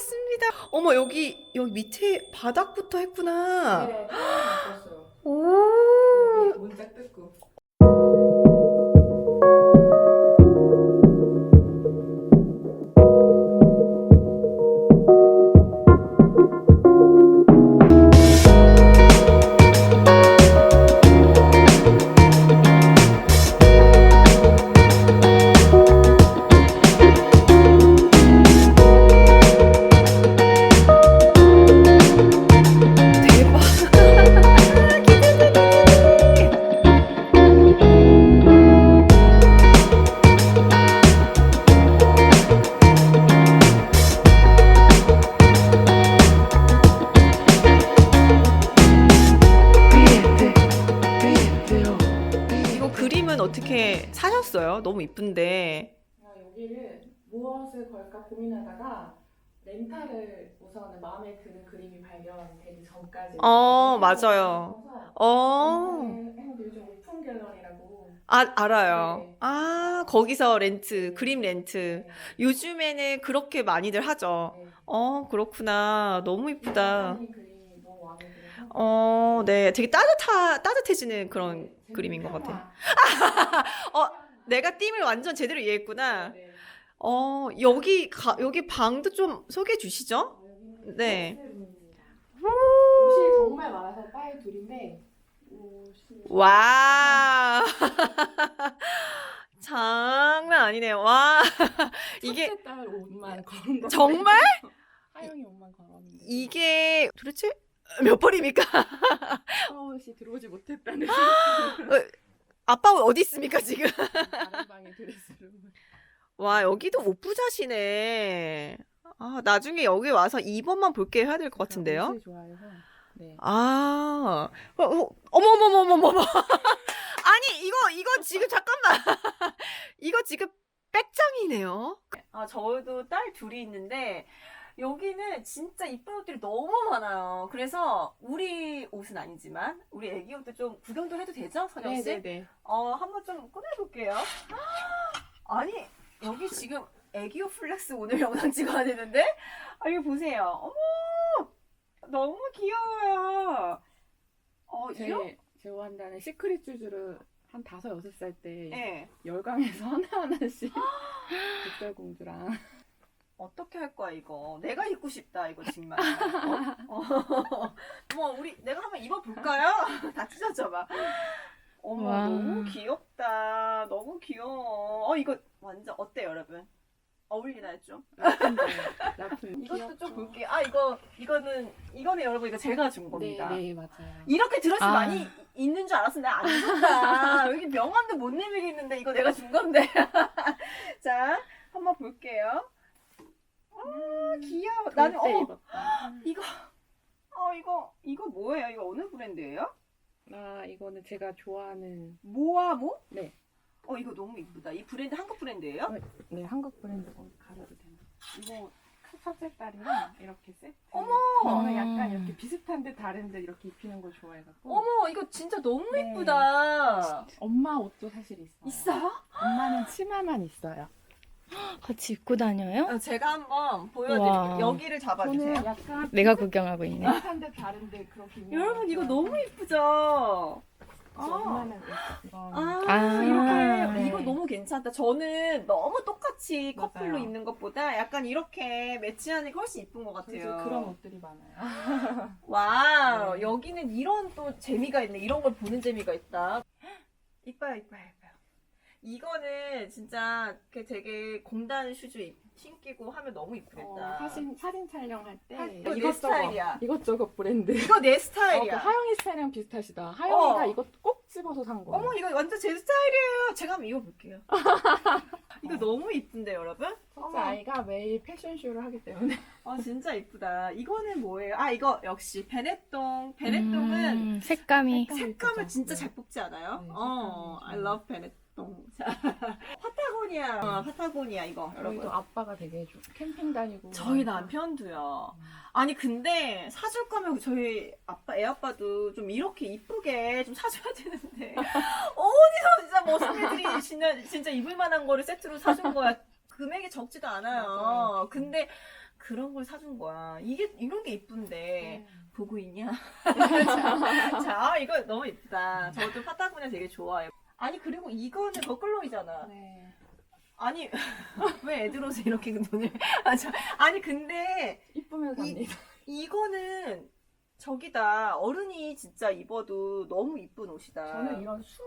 왔습니다. 어머 여기 여기 밑에 바닥부터 했구나. 네, 바꿨어요. 오. 문짝 뜯고. 사셨어요? 너무 이쁜데. 제가 여기를 무엇을 걸까 고민하다가 렌탈을 우선은 마음에 드는 그림이 발견되기 전까지. 어, 맞아요. 어. 렌탈을 요즘 오픈 갤러리라고. 아, 알아요. 네. 아, 거기서 렌트, 그림 렌트. 네. 요즘에는 그렇게 많이들 하죠. 네. 어, 그렇구나. 너무 이쁘다. 이 어, 네. 되게 따뜻하, 따뜻해지는 그런 네, 그림인 것 재밌는 같아. 평화. 어, 내가 띠을 완전 제대로 이해했구나. 네. 어, 여기, 가, 여기 방도 좀 소개해 주시죠? 네. 게스트룸입니다. 옷이 정말 많아서 딸 둘인데 옷이 와. 장난 아니네요. 와. 이게, 첫째 딸 옷만 걸은 거 정말? 하영이 옷만 걸었는데 이게 도대체 몇 벌입니까? 서울시 들어오지 못했다는 아빠 어디 있습니까, 지금? 다른 방에 와, 여기도 옷부자시네. 아, 나중에 여기 와서 2번만 볼게 해야 될 것 같은데요? 좋아해서 네. 아, 어, 어, 어머머머머머머. 아니, 이거, 이거 지금 잠깐만. 이거 지금 백장이네요. 아, 저도 딸 둘이 있는데, 여기는 진짜 이쁜 옷들이 너무 많아요. 그래서 우리 옷은 아니지만, 우리 애기 옷도 좀 구경도 해도 되죠, 선영 씨? 네네네 어, 한번 좀 꺼내볼게요. 아니, 여기 지금 애기오 플렉스 오늘 영상 찍어야 되는데? 아, 이거 보세요. 어머! 너무 귀여워요. 어? 제 제호한다는 시크릿 쭈주를 한 다섯 여섯 살 때 네. 열강에서 하나하나씩 백설공주랑 어떻게 할 거야, 이거? 내가 입고 싶다, 이거 정말. 어? 어. 어머, 우리, 내가 한번 입어볼까요? 다 찢어져봐. 어머, 와. 너무 귀엽다. 너무 귀여워. 어, 이거 완전, 어때, 여러분? 어울리나요, 좀? 라푼젤 라푼 이것도 좀 볼게요. 아 이거 이거는 이거는 여러분 이거 제가 준 겁니다. 네 네 맞아요 이렇게 드레스 아. 많이 있는 줄 알았어. 내가 안 줬다. 여기 명함도 못 내밀겠는데 이거 내가 준 건데. 자 한번 볼게요. 아 귀여워. 나는 때어 입었다 이거 어 이거 이거 뭐예요? 이거 어느 브랜드예요? 아 이거는 제가 좋아하는 모아모? 네. 어 이거 너무 이쁘다. 이 브랜드 한국 브랜드예요? 네 한국 브랜드 거 가려도 되나 이거 첫째 딸이랑 이렇게 세트 어머! 저는 약간 이렇게 비슷한데 다른데 이렇게 입히는 걸 좋아해갖고 어머 이거 진짜 너무 네. 이쁘다. 엄마 옷도 사실 있어요 있어요? 엄마는 치마만 있어요 같이 입고 다녀요? 어, 제가 한번 보여드릴게요. 와. 여기를 잡아주세요. 저는 약간 내가 구경하고 있네. 비슷한데 다른데 그렇게 여러분 이거 너무 이쁘죠? 아, 아, 아. 이렇게 네. 이거 너무 괜찮다. 저는 너무 똑같이 커플로 맞아요. 입는 것보다 약간 이렇게 매치하는 게 훨씬 이쁜 것 그래서 같아요. 그런 옷들이 많아요 와우, 네. 여기는 이런 또 재미가 있네. 이런 걸 보는 재미가 있다. 이뻐요, 이뻐요, 이거는 진짜 되게 공단 슈즈 입- 신기고 하면 너무 이쁘겠다. 어, 사진 사진 촬영할 때 사- 이거 내 스타일이야. 이것저것 브랜드 이거 내 어, 그 스타일이야. 하영이 스타일이랑 비슷하시다 하영이가 어. 이거 꼭 집어서 산 거예요 어머 이거 완전 제 스타일이에요. 제가 한번 입어볼게요. 이거 너무 이쁜데 여러분? 첫째 어머. 아이가 매일 패션쇼를 하기 때문에 아 진짜 이쁘다. 이거는 뭐예요? 아 이거 역시 베네똥. 베네똥은 음, 색감이 색감을? 진짜 네. 잘 뽑지 않아요? 네, 어, 색감이 I 좋아요. love 베네똥. 자, 파타고니아. 어, 파타고니아 이거 여러분. 저희도 아빠가 되게 좀 캠핑 다니고 저희 남편도요. 아니 근데 사줄 거면 저희 아빠 애 아빠도 좀 이렇게 이쁘게 좀 사줘야 되는데 어디서 진짜 머슴애들이 진짜 진짜 입을 만한 거를 세트로 사준 거야. 금액이 적지도 않아요. 맞아요. 근데 그 그런 걸 사준 거야. 이게 이런 게 이쁜데 보고 있냐? 자, 자, 아, 이거 너무 이쁘다. 저도 파타고니아 되게 좋아해요. 아니 그리고 이거는 거꾸로이잖아. 네. 아니 왜 애들옷에 이렇게 돈을? 아, 저, 아니 근데 이쁘면 이- 삽니다. 이거는 저기다 어른이 진짜 입어도 너무 이쁜 옷이다. 저는 이런 술,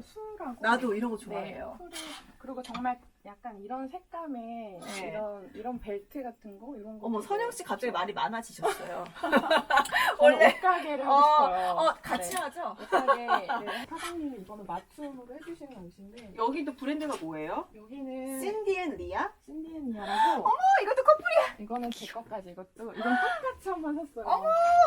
술하고 나도 이런 거 네, 좋아해요. 풀이- 그리고 정말 약간 이런 색감의 네. 이런 이런 벨트 같은 거 이런 거. 어머 선영 씨 갑자기 말이 많아지셨어요. 원래 원래 옷가게를 어, 하고 싶어요. 어 같이 네. 하죠. 옷가게 네, 사장님이 이거는 맞춤으로 해주시는 옷인데 여기도 브랜드가 뭐예요? 여기는 신디 앤 리아? 신디엔이라고 어 이것도 커플. 이거는 제 것까지 이것도 이건 똑같이 한 번 샀어요.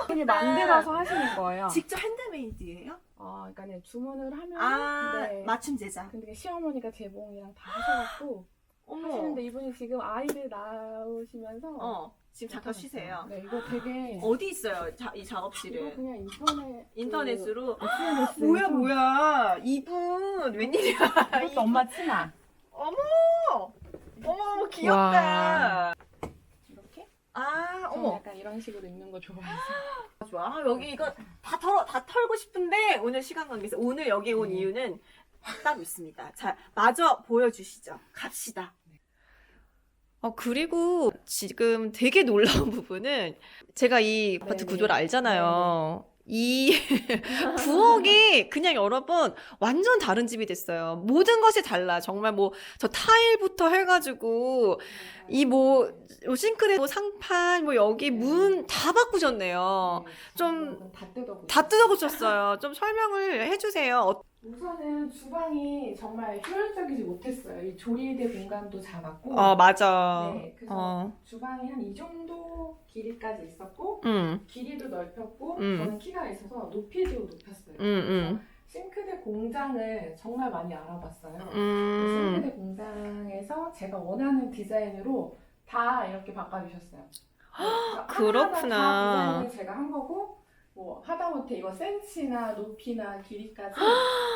이게 만들어서 하시는 거예요. 직접 핸드메이드예요? 어, 그러니까 주문을 하면 아 네. 맞춤 제작. 근데 시어머니가 재봉이 랑다 하셔갖고 어머. 하시는데 이분이 지금 아이를 낳으시면서 어 지금 잠깐 쉬세요. 네, 이거 되게 어디 있어요? 자, 이 이거 작업실은? 그냥 인터넷 인터넷으로. 그 SNS 뭐야 뭐야 이분 웬일이야? 이것도 엄마 치마 어머 어머 어머 귀엽다. 이렇게 아 저는 어머 약간 이런 식으로 입는 거 좋아해서 좋아. 아, 여기 이거 다 털어 다 털고 싶은데 오늘 시간 관계에서 오늘 여기 온 네. 이유는 따로 있습니다. 자 마저 보여주시죠. 갑시다. 어 그리고 지금 되게 놀라운 부분은 제가 이 아파트 네네. 구조를 알잖아요. 이 부엌이 그냥 여러분 완전 다른 집이 됐어요. 모든 것이 달라. 정말 뭐 저 타일부터 해가지고 이 뭐 싱크대 뭐 상판 뭐 여기 문 다 바꾸셨네요. 좀 다 뜯어 다 뜯어고쳤어요. 좀 설명을 해주세요. 어- 우선은 주방이 정말 효율적이지 못했어요. 이 조리대 공간도 작았고 어 맞아. 네, 그래서 어, 주방이 한 이 정도 길이까지 있었고 음, 길이도 넓혔고 음. 저는 키가 있어서 높이도 높였어요. 음, 음, 싱크대 공장을 정말 많이 알아봤어요. 음. 싱크대 공장에서 제가 원하는 디자인으로 다 이렇게 바꿔주셨어요. 그래서 그렇구나. 디자인을 제가 한 거고 뭐 하다못해 이거 센치나 높이나 길이까지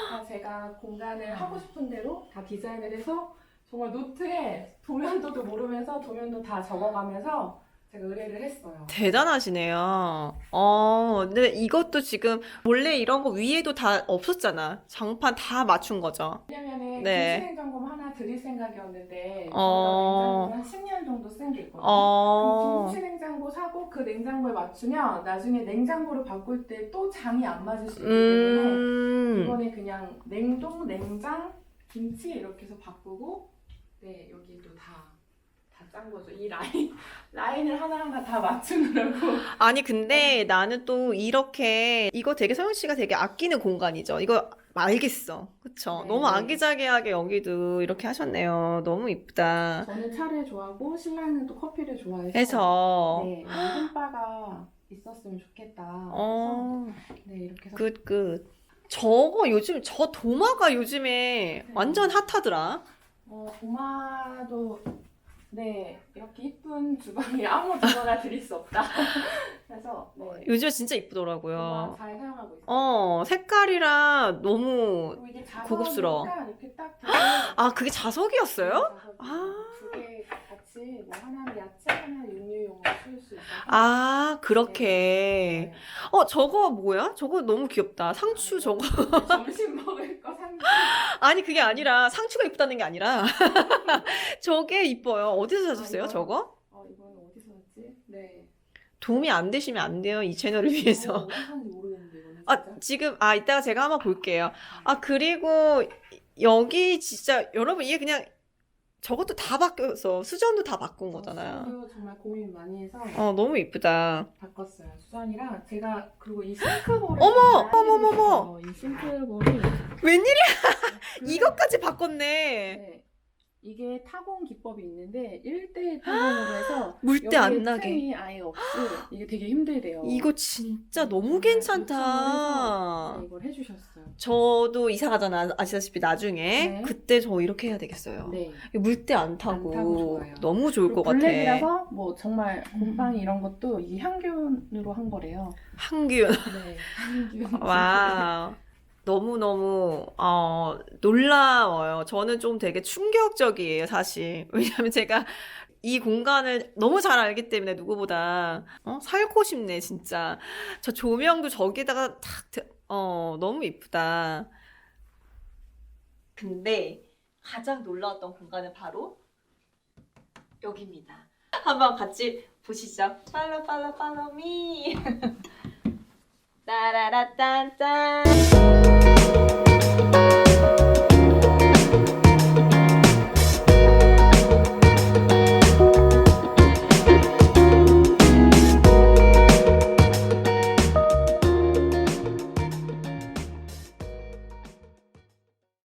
다 제가 공간을 하고 싶은 대로 다 디자인을 해서 정말 노트에 도면도도 모르면서 도면도 다 적어가면서 제가 의뢰를 했어요. 대단하시네요. 어, 근데 이것도 지금 원래 이런 거 위에도 다 없었잖아. 장판 다 맞춘 거죠. 왜냐면은 네. 김치냉장고 하나 드릴 생각이었는데 어. 저희가 냉장고 한 10년 정도 쓴 게 있거든요. 어, 김치냉장고 사고 그 냉장고에 맞추면 나중에 냉장고를 바꿀 때 또 장이 안 맞을 수 있기 때문에 음, 이번에 그냥 냉동, 냉장, 김치 이렇게 해서 바꾸고 네 여기도 다다 짠 거죠. 이 라인 라인을 하나하나 다 맞추느라고 아니 근데 나는 또 이렇게 이거 되게 서영 씨가 되게 아끼는 공간이죠. 이거 알겠어. 그쵸? 네. 너무 아기자기하게 여기도 이렇게 하셨네요. 너무 이쁘다. 저는 차를 좋아하고 신랑은 또 커피를 좋아해서 해서 네 홈바가 있었으면 좋겠다. 어, 그래서 네 이렇게 해서 굿, 굿. 저거 요즘 저 도마가 요즘에 완전 핫하더라. 어, 도마도 네 이렇게 이쁜 주방에 아무 도마나 드릴 수 없다. 그래서 네 요즘에 진짜 도마 이쁘더라고요. 잘 사용하고 있어요. 어, 색깔이랑 너무 그리고 이게 자석이니까 고급스러워. 이렇게 딱 아, 그게 자석이었어요? 아. 두개 같이 뭐 하나는 야채, 하나는 육류용으로 쓸 수 있어서 아, 그렇게. 네. 어, 저거 뭐야? 저거 너무 귀엽다. 상추 저거. 네, 점심 먹을 거 산. 아니, 그게 아니라 상추가 이쁘다는 게 아니라 저게 이뻐요. 어디서 사셨어요, 이거요? 저거? 어 이거는 어디서 샀지? 네. 도움이 안 되시면 안 돼요. 이 채널을 위해서. 어, 어디서 샀는지 모르겠는데 이거는 아, 진짜. 지금, 아, 이따가 제가 한번 볼게요. 아, 그리고 여기 진짜 여러분 이게 그냥 저것도 다 바뀌어서 수전도 다 바꾼 거잖아요. 저도 정말 고민 많이 해서 어, 너무 이쁘다. 바꿨어요. 수전이랑 제가 그리고 이 싱크볼을 어머! 정말 어머머머! 이 싱크볼이 웬일이야? 그- 이것까지 바꿨네. 네. 이게 타공 기법이 있는데 1대1 타공으로 해서 물때 안 나게. 틈이 아예 없이 이게 되게 힘들대요. 이거 진짜 너무 정말 괜찮다. 해서 이걸 해주셨어요. 저도 이사 가잖아. 아시다시피 나중에. 네. 그때 저 이렇게 해야 되겠어요. 네. 물때 안안 타고. 타고 좋아요. 너무 좋을 것 같아. 블랙이라서 뭐 정말 곰팡이 이런 것도 이 향균으로 한 거래요. 항균. 네. 향균. 와. 너무너무, 어, 놀라워요. 저는 좀 되게 충격적이에요, 사실. 왜냐면 제가 이 공간을 너무 잘 알기 때문에 누구보다 어? 살고 싶네 진짜. 저 조명도 저기다가 탁 드- 어, 너무 이쁘다. 근데 가장 놀라웠던 공간은 바로 여기입니다. 한번 같이 보시죠. 팔로 팔로 팔로 미. 따라라딴딴.